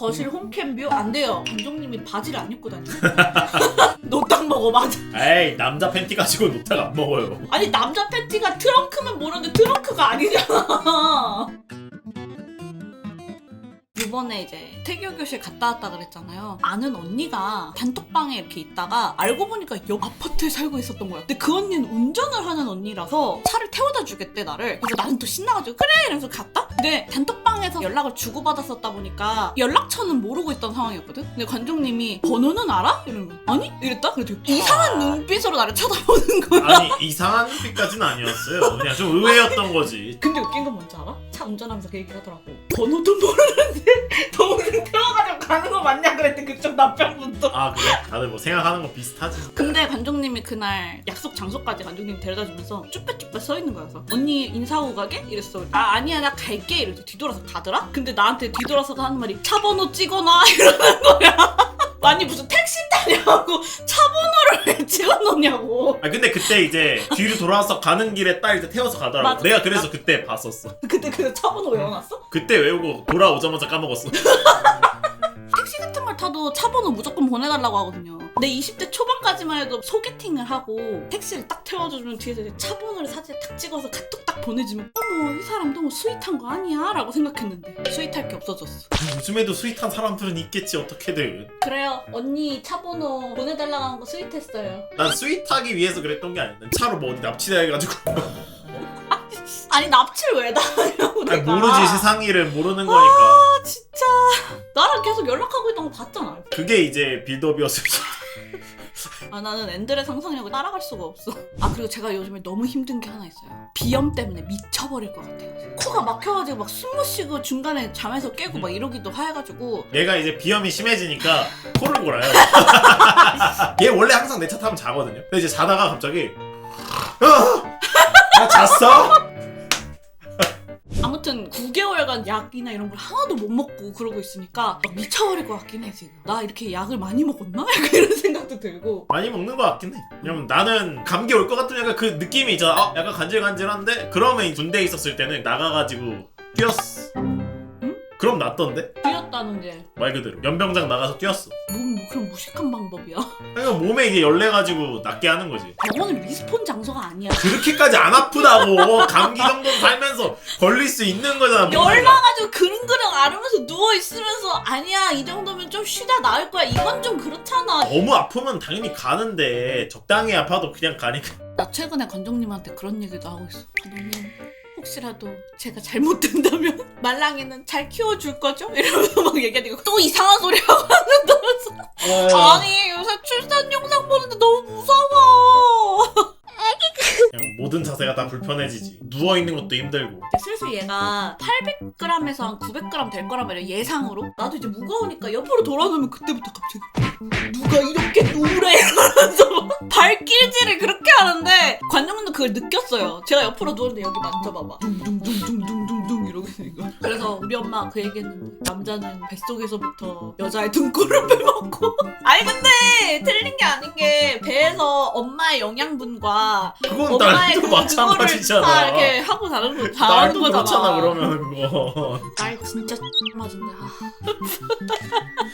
거실 홈캠 뷰 안 돼요. 감독님이 바지를 안 입고 다니고. 노딱 먹어 맞아. 에이 남자 팬티 가지고 노딱 안 먹어요. 아니 남자 팬티가 트렁크면 모르는데 트렁크가 아니잖아. 이번에 이제 태교 교실 갔다 왔다 그랬잖아요. 아는 언니가 단톡방에 이렇게 있다가 알고 보니까 옆 아파트에 살고 있었던 거야. 근데 그 언니는 운전을 하는 언니라서 차를 태워다 주겠대 나를. 그래서 나는 또 신나가지고 그래 이러면서 갔다. 근데 단톡방에서 연락을 주고받았었다 보니까 연락처는 모르고 있던 상황이었거든. 근데 관종님이 번호는 알아? 거야. 아니? 이랬다. 그래도 이상한 눈빛으로 나를 쳐다보는 거야. 아니 이상한 눈빛까지는 아니었어요. 그냥 좀 의외였던 거지. 근데 웃긴 건 뭔지 알아? 차 운전하면서 그 얘기를 하더라고. 번호도 모르는데 동생 태워가지고 가는 거 맞냐 그랬더니 그쪽 남편분도. 아 그래? 다들 뭐 생각하는 거 비슷하지. 근데 관종님이 그날 약속 장소까지 관종님 데려다 주면서 쭈뼛쭈뼛 서 있는 거여서 언니 인사하고 가게? 이랬어. 아 아니야 나 갈게 이러고 뒤돌아서 가더라? 근데 나한테 뒤돌아서 하는 말이 차 번호 찍어놔 이러는 거야. 아니 무슨 택시 타냐고 차 번호를 왜 찍어놓냐고. 아 근데 그때 이제 뒤로 돌아와서 가는 길에 딸 이제 태워서 가더라고. 맞아. 내가 그래서 그때 봤었어. 그때 그차 번호 외워놨어? 그때 외우고 돌아오자마자 까먹었어. 택시 같은 걸 타도 차 번호 무조건 보내달라고 하거든요. 내 20대 초반까지만 해도 소개팅을 하고 택시를 딱 태워주면 뒤에서 이제 차 번호를 사진에 탁 찍어서 카톡 딱 보내주면 어머 이 사람 너무 스윗한 거 아니야? 라고 생각했는데 스윗할 게 없어졌어. 요즘에도 스윗한 사람들은 있겠지 어떻게든. 그래요 언니 차 번호 보내달라고 한 거 스윗했어요. 난 스윗하기 위해서 그랬던 게 아니야. 난 차로 뭐 어디 납치돼가지고. 아니 납치를 왜 당하냐고 내가. 모르지 세상 일을 모르는 거니까. 아 진짜 나랑 계속 연락하고 있던 거 봤잖아. 그게 이제 빌드업이었을 수. 아 나는 앤들의 상상력을 따라갈 수가 없어. 아 그리고 제가 요즘에 너무 힘든 게 하나 있어요. 비염 때문에 미쳐버릴 것 같아요. 코가 막혀가지고 막 숨못 쉬고 중간에 잠에서 깨고 막 이러기도 해가지고 얘가 이제 비염이 심해지니까 코를 골아요. 얘 원래 항상 내 차 타면 자거든요. 근데 이제 자다가 갑자기 아, 나 잤어? 아무튼 9개월간 약이나 이런 걸 하나도 못 먹고 그러고 있으니까 막 미쳐버릴 것 같긴 해 지금. 나 이렇게 약을 많이 먹었나? 약간 이런 생각도 들고. 많이 먹는 것 같긴 해. 왜냐면 나는 감기 올 것 같으면 약간 그 느낌이 있잖아. 어, 약간 간질간질한데 그러면 군대에 있었을 때는 나가가지고 뛰었어. 그럼 낫던데? 뛰었다는 게 말 그대로 연병장 나가서 뛰었어. 몸, 뭐 그런 무식한 방법이야. 그러니까 몸에 이게 열내 가지고 낫게 하는 거지. 병원은 리스폰 장소가 아니야. 그렇게까지 안 아프다고 감기 정도 살면서 걸릴 수 있는 거잖아. 몸에가. 열나가지고 그릉그릉 앓으면서 누워 있으면서 아니야 이 정도면 좀 쉬다 나을 거야 이건 좀 그렇잖아. 너무 아프면 당연히 가는데 적당히 아파도 그냥 가니까 나 최근에 관장님한테 그런 얘기도 하고 있어. 관장님 혹시라도 제가 잘못된다면 말랑이는 잘 키워줄 거죠? 이러면서 막 얘기하니까 또 이상한 소리 하고 하는 아니 요새 출산 영상 보는데 너무 무서워. 그냥 모든 자세가 다 불편해지지 누워 있는 것도 힘들고 슬슬 얘가 800g에서 한 900g 될 거란 말이야 예상으로. 나도 이제 무거우니까 옆으로 돌아놓으면 그때부터 갑자기 누가 이렇게 누래 이러면서 발길질을 그렇게 하는데 관장님도 그걸 느꼈어요. 제가 옆으로 누웠는데 여기 만져봐봐. 둥둥둥둥둥둥둥 이러고 있으니까. 그래서 우리 엄마 그 얘기했는데 남자는 뱃속에서부터 여자의 등골을 빼먹고 아니 근데 틀린 게 아닌 게 배에서 엄마의 영양분과 그건 엄마의 그다 마찬가지잖아 이렇게 하고 다른 거 다 하는 날도 거잖아. 그렇잖아 그러면 그거 날 진짜 맞은데. 아.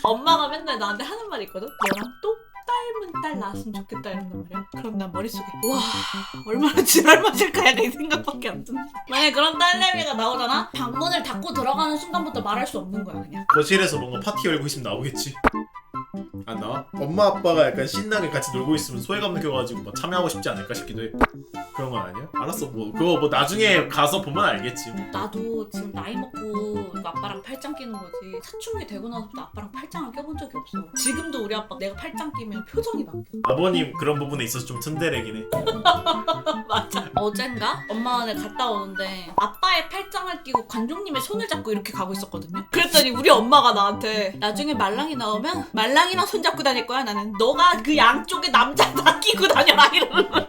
엄마가 맨날 나한테 하는 말이 있거든. 너랑 또 닮은 딸 낳았으면 좋겠다 이런단 말이야. 그럼 난 머릿속에 와 얼마나 지랄 맞을까 약간 이 생각밖에 안 드네. 만약에 그런 딸내미가 나오잖아. 방문을 닫고 들어가는 순간부터 말할 수 없는 거야 그냥. 거실에서 뭔가 파티 열고 있으면 나오겠지 안 나와? 엄마 아빠가 약간 신나게 같이 놀고 있으면 소외감 느껴가지고 막 참여하고 싶지 않을까 싶기도 해 그런 건 아니야? 알았어 뭐 그거 뭐 나중에 가서 보면 알겠지 뭐. 나도 지금 나이 먹고 이거 아빠랑 팔짱 끼는 거지. 사춘기 되고 나서부터 아빠랑 팔짱을 껴본 적이 없어. 지금도 우리 아빠 내가 팔짱 끼면 표정이 바뀌어. 아버님 그런 부분에 있어서 좀 튼데레긴 해 맞아. 어젠가 엄마네 갔다 오는데 아빠의 팔짱을 끼고 관종님의 손을 잡고 이렇게 가고 있었거든요. 그랬더니 우리 엄마가 나한테 나중에 말랑이 나오면 말랑이랑 손 잡고 다닐 거야. 나는 너가 그 양쪽에 남자 다 끼고 다녀라 이러는 거야.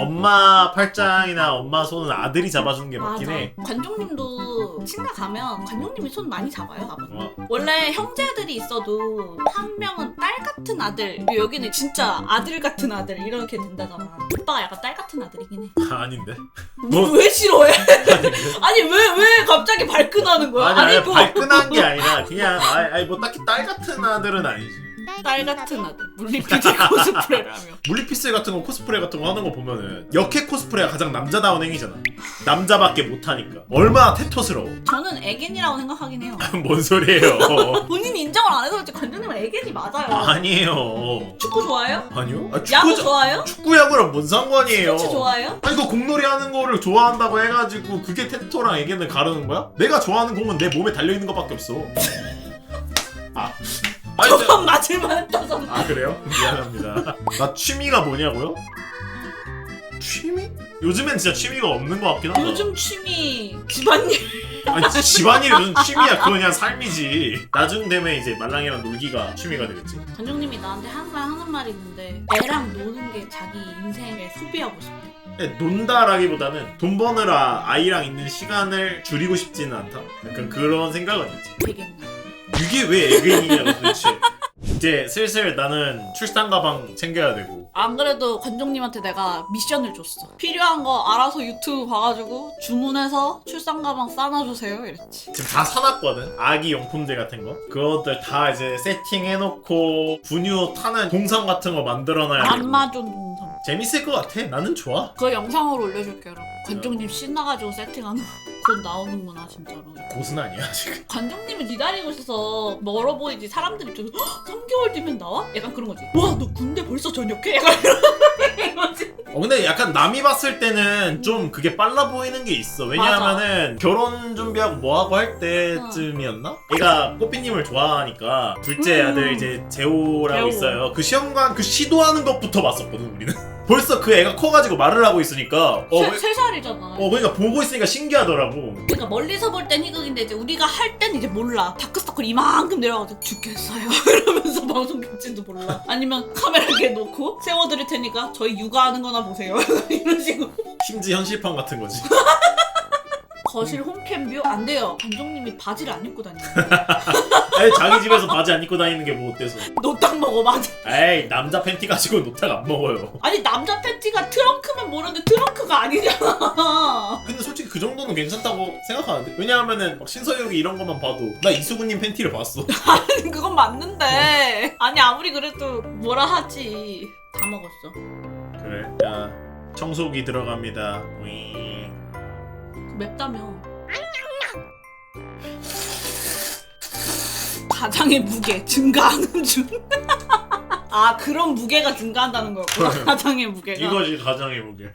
엄마 팔짱이나 엄마 손은 아들이 잡아주는 게 맞긴. 해 관종님도 친가 가면 관종님이 손 많이 잡아요. 아버님. 어, 원래 형제들이 있어도 한 명은 딸 같은 아들 그리고 여기는 진짜 아들 같은 아들 이렇게 된다잖아. 오빠가 약간 딸 같은 아들이긴 해. 아니 아닌데 뭐, 뭐- 왜 싫어해? 아니 왜 왜 갑자기 발끈하는 거야? 아니 아니 뭐- 발끈한 게 아니라 그냥 아니, 아니 뭐 딱히 딸 같은 아들은 아니지 딸 같은 아들 물리피디 코스프레를 하며 물리피스 같은 거 코스프레 같은 거 하는 거 보면은 역해 코스프레가 가장 남자다운 행위잖아 남자밖에 못하니까 얼마나 태토스러워 저는 애견이라고 생각하긴 해요. 뭔 소리예요 본인이 인정을 안 해서 그렇지 관장님은 애견이 맞아요. 아니에요 축구 좋아해요? 아니요? 아, 야구 축구, 좋아해요? 축구 야구랑 뭔 상관이에요 스포츠 좋아해요? 아니 그 공놀이 하는 거를 좋아한다고 해가지고 그게 테토랑 애견을 가르는 거야? 내가 좋아하는 공은 내 몸에 달려있는 것밖에 없어 아 아니, 저만 맞을만 했다서 아 그래요? 미안합니다. 나 취미가 뭐냐고요? 취미? 요즘엔 진짜 취미가 없는 것 같긴 하다. 요즘 취미 집안일 아니 집안일이 무슨 취미야? 그거 그냥 삶이지. 나중 되면 이제 말랑이랑 놀기가 취미가 되겠지. 관장님이 나한테 항상 하는 말이 있는데 애랑 노는 게 자기 인생에 소비하고 싶대. 근데 논다라기보다는 돈 버느라 아이랑 있는 시간을 줄이고 싶지는 않다. 약간 그런 생각은 있지. 되겠나? 이게 왜 애견이냐 도대체. 이제 슬슬 나는 출산 가방 챙겨야 되고 안 그래도 관종님한테 내가 미션을 줬어. 필요한 거 알아서 유튜브 봐가지고 주문해서 출산 가방 싸놔주세요 이랬지. 지금 다 사놨거든 아기 용품들 같은 거 그것들 다 이제 세팅해놓고 분유 타는 동상 같은 거 만들어놔야 되고 안마존 동선. 재밌을 것 같아 나는 좋아 그거 영상으로 올려줄게 여러분. 관종님 신나가지고 세팅하는 거. 곧 나오는구나 진짜로. 고은 아니야 지금 관종님을 기다리고 있어서 멀어 보이지 사람들 입장에서 "헉, 3개월 뒤면 나와? 약간 그런 거지. 와 너 군대 벌써 전역해? 약간 이런 거지. 어 근데 약간 남이 봤을 때는 좀 그게 빨라 보이는 게 있어 왜냐하면은 결혼 준비하고 뭐하고 할 때쯤이었나? 얘가 꽃비님을 좋아하니까 둘째 음. 아들 이제 재호라고 재호. 있어요 그 시험관 그 시도하는 것부터 봤었거든 우리는 벌써 그 애가 커가지고 말을 하고 있으니까 어, 세, 왜- 세 살이잖아. 어 그러니까 보고 있으니까 신기하더라고 그러니까 멀리서 볼 땐 희극인데 이제 우리가 할 땐 이제 몰라. 다크서클 이만큼 내려가지고 죽겠어요. 이러면서 방송 겹친도 몰라. 아니면 카메라 이렇게 놓고 세워드릴 테니까 저희 육아하는 거나 보세요. 이런 식으로. 심지 현실판 같은 거지 거실 홈캠 뷰? 안 돼요. 관종님이 바지를 안 입고 다니는 아니 자기 집에서 바지 안 입고 다니는 게 뭐 어때서 노딱 먹어 바지. 에이 남자 팬티 가지고 노탁 안 먹어요 아니 남자 팬티가 트렁크면 모르는데 트렁크가 아니잖아. 근데 솔직히 그 정도는 괜찮다고 생각하는데 왜냐하면은 막 신서유기 이런 것만 봐도 나 이수근님 팬티를 봤어 그건 맞는데. 아니 아무리 그래도 뭐라 하지. 다 먹었어. 그래 야 청소기 들어갑니다 윙. 맵다며. 가장의 무게 증가하는 중. 아 그런 무게가 증가한다는 거였구나. 가장의 무게가. 이거지 가장의 무게